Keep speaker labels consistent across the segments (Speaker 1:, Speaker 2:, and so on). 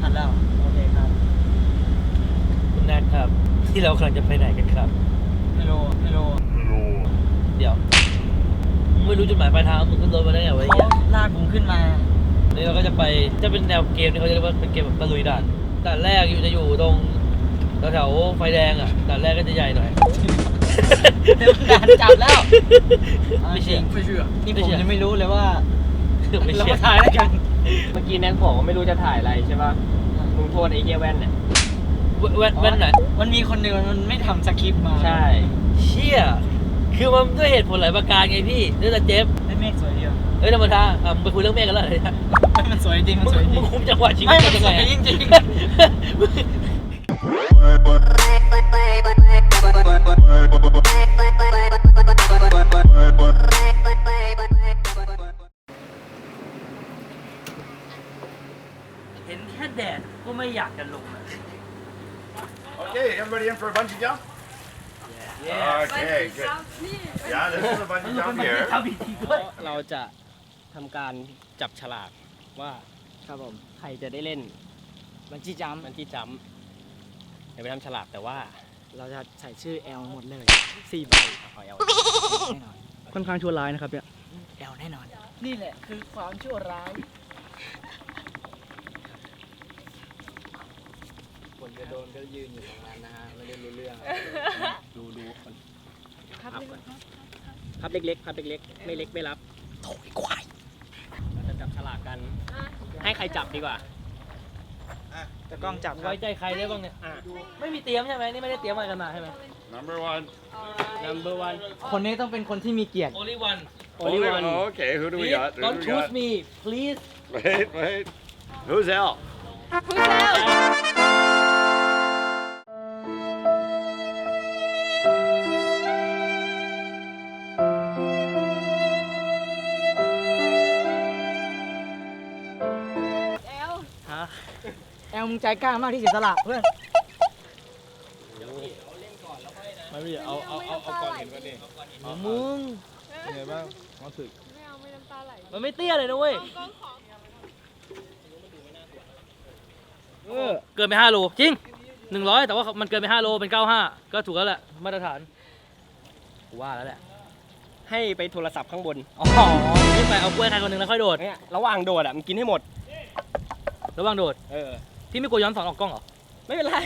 Speaker 1: ทันแล้วโอเคครับ
Speaker 2: คุณแนทครับ ที่เรากำลังจะไปไหนกันครับ
Speaker 1: ไม่รู้ไม่รู้
Speaker 2: เดี๋ยวมึงไม่รู้จุดหมายปลายทางมึงขึ้นรถมาได้ไงวะไอ้
Speaker 1: เขา
Speaker 2: เหี้ย
Speaker 1: ลากผมขึ้นมา
Speaker 2: นี่เราก็จะไปจะเป็นแนวเกมที่เขาจะเรียกว่าเป็นเกมแบบตะลุยด่านด่านแรกอยู่จะอยู่ตรงแถวๆไฟแดงอะด่านแรกก็จะใหญ่หน่อย
Speaker 1: เดี๋ยวด่านจับแล้ว
Speaker 2: ไม่เชื่อ
Speaker 1: ไม่เชื่อนี่
Speaker 2: ไม่
Speaker 1: ผม
Speaker 2: เชื่อ
Speaker 1: ยังไม่รู้เลยว่า
Speaker 2: ไม่
Speaker 1: เรา
Speaker 2: เชื่อ
Speaker 1: มาถ่ายอะไรกัน
Speaker 3: เมื่อกี้แนกบอกว่าไม่รู้จะถ่ายอะไรใช่ป่ะลุงโทษไอ้เหี้ยแว่นเนี่ย
Speaker 2: แว่นแว่นไหน
Speaker 1: มันมีคนหนึ่งมันไม่ทำสคริปต์มา
Speaker 3: ใช่
Speaker 2: เชี่ยคือมันด้วยเหตุผลหลายประการไงพี่เรื่องแต่เจฟ
Speaker 1: ไอ้เมฆสวยดีอะ
Speaker 2: เฮ้ยธรรมดาอะมึงไปคุยเรื่องเมฆกันแล้วเหรอเนี่ย
Speaker 1: มันสวยจริงมัน
Speaker 2: มึง
Speaker 1: สวยจริ
Speaker 2: มึ
Speaker 1: ง
Speaker 2: งคุมจังหวะชีวิต
Speaker 1: ไม่
Speaker 2: กันยังไง
Speaker 1: มันสวยจริง
Speaker 2: เห็นแค่แดดก็ไม่อยากจะลงอะ
Speaker 4: Okay, everybody in for a bungee jump? Okay, good. Yeah, this is a bungee jump here.
Speaker 2: ทำอีกทีด้วย
Speaker 3: เราจะทำการจับฉลากว่า
Speaker 1: ครับผม
Speaker 3: ใครจะได้เล่น
Speaker 1: บันจี้จัมป์
Speaker 3: มันที่จัมป์เดี๋ยวไปทำฉลากแต่ว่า
Speaker 1: เราจะใส่ชื่อ L หมดเลยสี่ใบ
Speaker 3: ขอเอา
Speaker 1: แน่นอน
Speaker 5: ค่อนข้างชั่วร้ายนะครับเนี่ย
Speaker 1: L แน่นอน นี่แหละคือความชั่วร้าย
Speaker 3: คนจะโดนก็ยืนอยู่ตรงนั้นนะฮะไม่ได้รู้เรื่องดูดูคนพับก่อนพับเล็กๆพับเล็กๆไม่เล็กไม่รับโถยควายเราจะจับฉลากกัน ให้ใครจับดีกว่า
Speaker 1: แต่กล้องจับครับ
Speaker 2: ไว้ใจใครได้บ้างเนี่ย
Speaker 3: อะ
Speaker 2: ไม่มีเตรียมใช่ไหมนี่ไม่ได้เตรียมอะไรกันมาใช่ไหม
Speaker 4: Number one.
Speaker 3: number one
Speaker 1: คนนี้ต้องเป็นคนที่มีเกียรติ
Speaker 2: only one
Speaker 3: only one
Speaker 4: Oh, okay, who do we
Speaker 2: please
Speaker 4: got? Who do
Speaker 2: don't
Speaker 4: we
Speaker 2: choose
Speaker 4: got?
Speaker 2: me please
Speaker 4: Wait, wait. Who's L?
Speaker 1: L มึ ใจกล้ามากที่เสียสละเพื่อน
Speaker 5: ไม่พี่เอาเอาเอาเอาก่อนเห็นก่อนดิ
Speaker 2: มึง
Speaker 5: เป็นไงบ้างความรู้สึก
Speaker 2: มันไม่เตี้ยเลยนะเว้ย
Speaker 5: เออ
Speaker 2: เกินไป5โลจริง100แต่ว่ามันเกินไป5โลเป็น95ก็ถูกแล้วแหละมาตรฐานกูว่าแล้วแหละ
Speaker 3: ให้ไปโทรศัพท์ข้างบน
Speaker 2: อ๋อขึ้นไปเอากล้วยใครคนหนึ่งแล้วค่อยโดด
Speaker 3: เนี่ยระหว่างโดดอะมันกินให้หมด
Speaker 2: ระหว่างโดด
Speaker 3: เออ
Speaker 2: พี่ไม่กลัวย้อนสอนออกกล้องเหรอ
Speaker 3: ไม่เป็นไร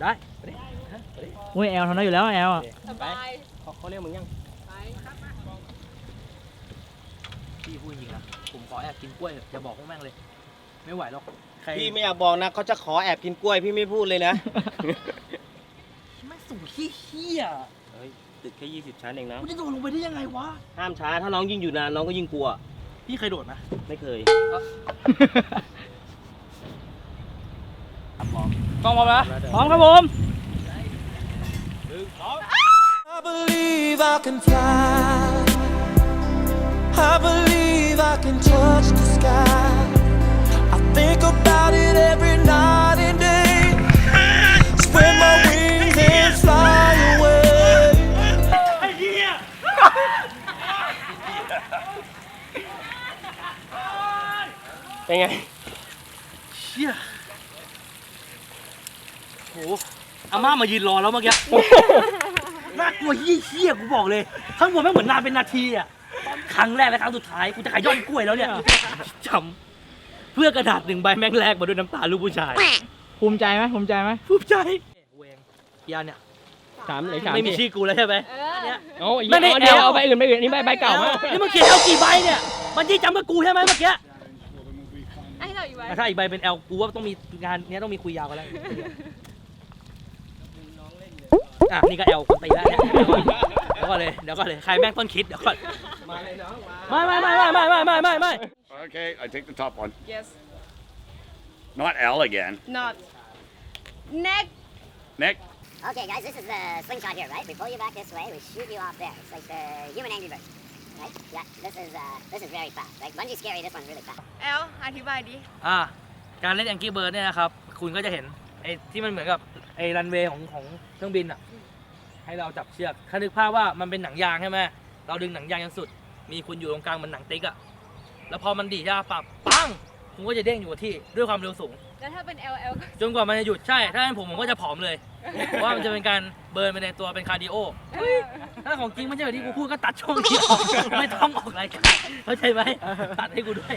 Speaker 2: ได้ไปดิ
Speaker 1: โอ้ย L ทำได้อยู่แล้ว L อะ
Speaker 3: ไปเขาเขาเรียกมึงยัง
Speaker 2: พี่พูดจริงนะผมขอแอบกินกล้วยเถอะอย่าบอกพวกแม่งเลย ไม่ไหวหรอกใคร
Speaker 3: พี่ไม่อยากบอกนะเขาจะขอแอบกินกล้วยพี่ไม่พูดเลยนะ
Speaker 2: ไม่สูงขี้เหี้ย
Speaker 3: เฮ้ยตึกแค่ 20 ชั้นเองนะ
Speaker 2: กูจะโดดลงไปได้ยังไงวะ
Speaker 3: ห้ามช้าถ้าน้องยิ่งอยู่นานน้องก็ยิ่งกลัว
Speaker 2: พี่เคยโดดไหม
Speaker 3: ไม่เคย
Speaker 2: กล้องพร้อมนะ
Speaker 1: พร้อมครับผม
Speaker 6: I believe I can fly. I believe I can touch the sky. I think about it every night and day. Spread my wings and fly away.
Speaker 3: เป็นไง
Speaker 2: อาม่ามายืนรอแล้วเมื่อกี้ น่ากลัวเหี้ยเหี้ยกูบอกเลย ข้างบนแม่งเหมือนนานเป็นนาทีอะ ครั้งแรกและครั้งสุดท้าย กูจะขย่อนกล้วยแล้วเนี่ยจำเพื่อกระดาษหนึ่งใบแม่งแลกมาด้วยน้ำตาลูกผู้ชาย
Speaker 1: ภูมิใจไหมภูมิใจไหม
Speaker 2: ภูมิใจเวงเฮียเนี่ย
Speaker 3: สามเลยสาม
Speaker 2: ไม่มีชื่อกูแล้วใช่ไหมเนี่ย
Speaker 3: โอ้ย
Speaker 2: ไม่
Speaker 3: ไม่
Speaker 2: ไม่
Speaker 3: ไม่เดี๋ยว
Speaker 2: เอา
Speaker 3: เอาใบอื่นใบอื่นนี่ใบใบเก่ามาก
Speaker 2: นี่มึงเขียนเอากี่ใบเนี่ย มันยี่จำกับกูใช่ไหมเมื่อกี้
Speaker 7: ไอ้เราอีกไว้
Speaker 2: ถ้าอีกใบเป็นแอลกูว่าต้องมีงานเนี้ยต้องมีคุยยาวกันแล้ว อะนี่ก็แอลคนตีแล้วเนี่ยเดี๋ยวก่อนเลยเดี๋ยวก่อนเลยใครแม่งต้นคิดเดี๋ยวก่อน
Speaker 3: มาเลยน้องมา
Speaker 2: ไม่ไม่ไม่ไม่ไม่ไม่ไม่
Speaker 4: Okay, I take the top one.
Speaker 7: Yes.
Speaker 4: Not L again.
Speaker 7: Not. Neck.
Speaker 4: Nick.
Speaker 8: Okay, guys, this is the slingshot here, right? We pull you back this way, we shoot you off there. It's like the human angry bird, right? Yeah, this is uh, this is very fast. Like bungee scary, this one's really fast.
Speaker 7: แอลอธิบายดิ
Speaker 2: อ่าการเล่นแองกี้เบิร์ดเนี่ยนะครับ คุณก็จะเห็นไอ้ที่มันเหมือนกับ อ้รันเวย์ของของเครื่องบินอะคให้เราจับเชือกถ้านึกภาพว่ามันเป็นหนังยางใช่ไหมเราดึงหนังยางจนสุด มีคุณอยู่ตรงกลางเหมันหนังติ๊กอะแล้วพอมันดีดใช่ปะปับปังคุณก็จะเด้งอยู่กับที่ด้วยความเร็วสูง
Speaker 7: แล้วถ้าเป็น LL ก็
Speaker 2: จนกว่ามันจะหยุดใช่ ถ้าเป็นผมผมก็จะผอมเลย เพราะว่ามันจะเป็นการเบิร์นไปในตัวเป็นคาร์ดิโอ ถ้าของจริงไม่ใช่แบบที่กูพูดก็ตัดช่วงนี้ออกไม่ต้องออกรายการเข้าใจไหมตัดให้กูด้วย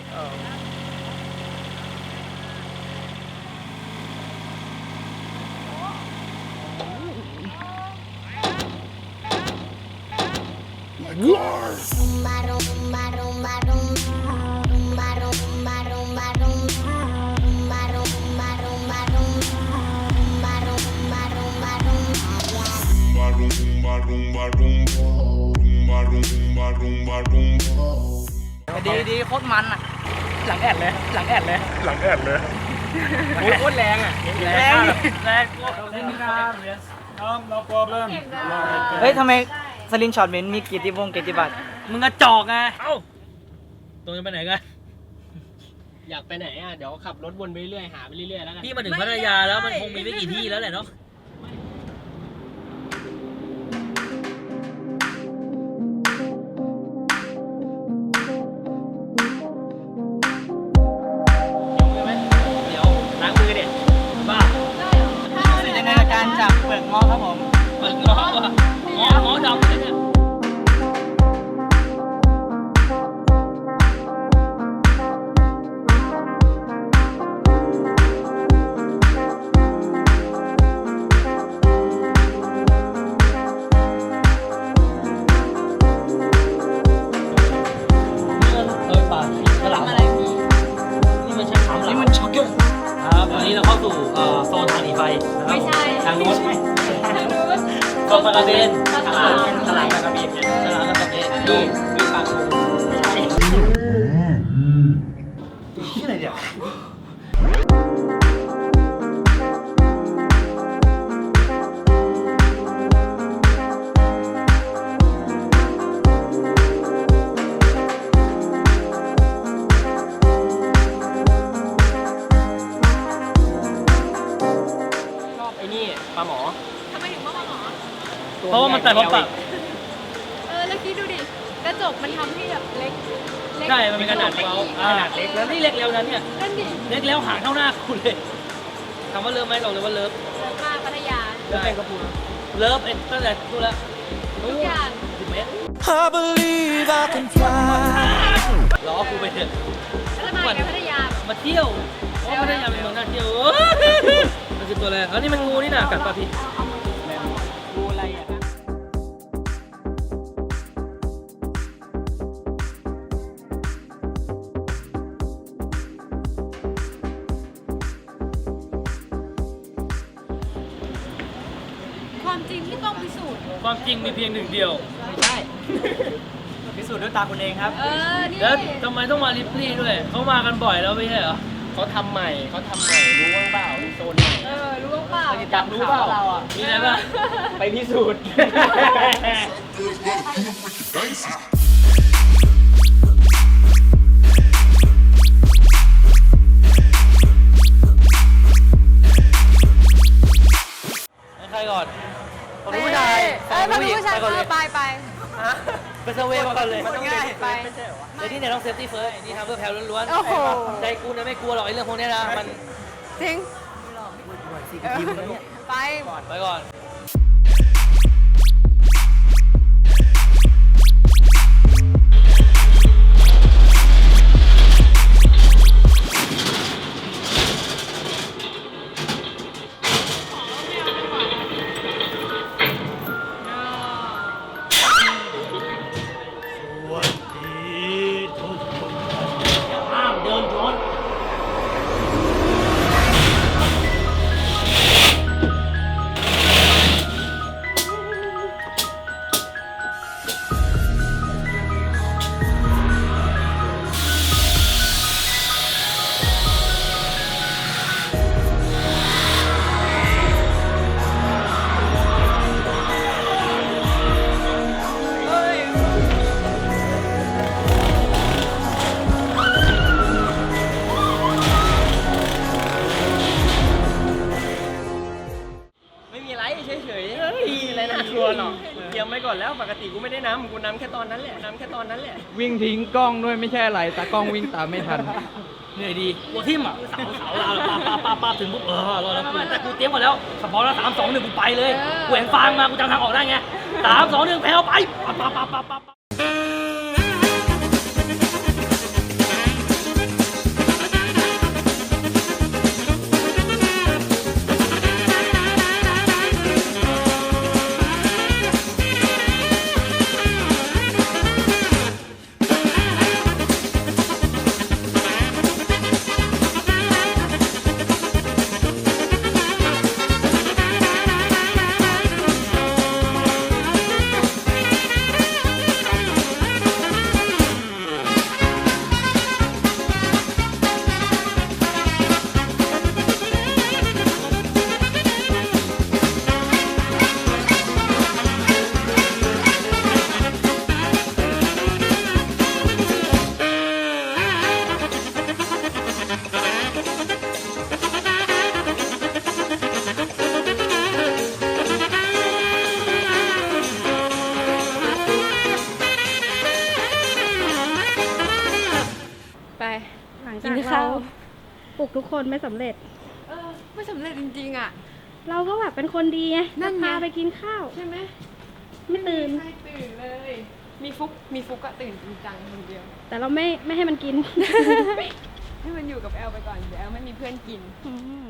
Speaker 1: ดีดีโคตรมันอะ
Speaker 2: หลังแอดเลย หลังแอดเลย
Speaker 4: หลังแอดเลย
Speaker 2: โอ้ยโคตรแรงอะ แรงดิแรงกู
Speaker 5: no problem
Speaker 1: เฮ้ยทำไม สลิงช็อตเมนมีเกียรติวงศ์เกียรติบัตร
Speaker 2: มึงกระจอกไงเอ้าตรงจะไปไหนกัน
Speaker 3: อยากไปไหนอะ เดี๋ยวขับรถวนไปเรื่อยหาไปเรื่อยๆแล้วกัน
Speaker 2: พี่มาถึงพัทยาแล้วมันคงมีไม่กี่ที่แล้วแหละเนาะ ลา
Speaker 1: กระ
Speaker 2: เบนดูดูปลาทูที่ไหนเนี่ย
Speaker 3: ชอบไอ้นี่ปลาหมอ
Speaker 7: ทำไมถึงว่ามาหมอ
Speaker 2: เพราะว่ามันแต่พอปาก
Speaker 7: เออ แล้วคิดดูดิ ก ระจกมันทำให้แบบเล็ก
Speaker 2: ใช่ มันเป็นขนาดเล็กขนาดเล็กแล้วนี่เล็กแล้วนะเนี่ย
Speaker 7: นั่นดิ
Speaker 2: เล็กแล้วหางเท่าหน้าคุณเลยถามว่าเลิฟไหมบอกเลยว่าเลิฟ
Speaker 7: เยอะมากพัทยา
Speaker 2: ได้ก็พูดเลิฟเอ็นตั้งแต่พูดแล้ว
Speaker 7: ทุกอย่าง
Speaker 2: สิบเมตร
Speaker 6: I believe I can fly.
Speaker 2: ล้อกูไปเถอะ
Speaker 7: แล้วทำไมกันพัทยา
Speaker 2: มาเที่ยวเพราะพัทยาเป็นเมืองน่าเที่ยวมันคือตัวอะไรอ๋อนี่มันงูนี่นะกัดปลาพี่
Speaker 1: ดู
Speaker 7: ความจริงที่ต้องพิสูจน์
Speaker 2: ความจริงมีเพียงหนึ่งเดียว
Speaker 1: ไม่ใช่ พิสูจน์ด้วยตาคุณเองครับ
Speaker 7: เออ นี่
Speaker 2: แล้วทำไมต้องมาลิปลี่ด้วยเขามากันบ่อยแล้วไม่ใช่เหรอ
Speaker 3: เขาทำใหม่เขาทำใหม่รู้บ้างเปล่ามีโซนใหม่
Speaker 7: เออ รู้เปล่า
Speaker 1: อยากรู้เปล่าเราอะ
Speaker 2: มีอะไรบ้าง
Speaker 3: ไปพิสูจน์
Speaker 2: ใลล้วน
Speaker 7: โอ้โห
Speaker 2: ใจกูนะไม่กลัวหรอกไอ้เรื่องพวกเนี้ยนะมัน
Speaker 7: จริงไป
Speaker 2: ไป ก่อน
Speaker 3: ยมไว้ก่อนแล้วปกติกูไม่ได้นำกูนำแค่ตอนนั้นแหละนำแค่ตอนนั้นแหละ
Speaker 1: วิ่งทิ้งกล้องด้วยไม่ใช่อะไรตากล้องวิ่งตามไม่ทัน
Speaker 2: เหนื่อยดีตัวทิ่มอะเสาเสาลาวปาปาปาปาถึงปุ๊บเออรอแล้วแต่กูเตรียมก่อนแล้วสปอร์ตแล้วสามสองหนึ่งกูไปเลยกูเห็นฟางมากูจำทางออกได้ไงสามสองหนึ่งแพ้วไปปาปาปาปาปา
Speaker 9: ทุกคนไม่สำเร็จ
Speaker 7: เออไม่สำเร็จจริงๆอะ
Speaker 9: เราก็แบบเป็นคนดีไง
Speaker 7: นั่นไง
Speaker 9: พาไปกินข้าว
Speaker 7: ใช่ไหม
Speaker 9: ไม่ตื่น
Speaker 7: ใครตื่นเลย มีฟุกมีฟุกก็ตื่นจริงจังคนเดียว
Speaker 9: แต่เราไม่ไม่ให้มันกิน
Speaker 7: ให้มันอยู่กับแอลไปก่อนเดี๋ยวแอลไม่มีเพื่อนกิน
Speaker 9: อืม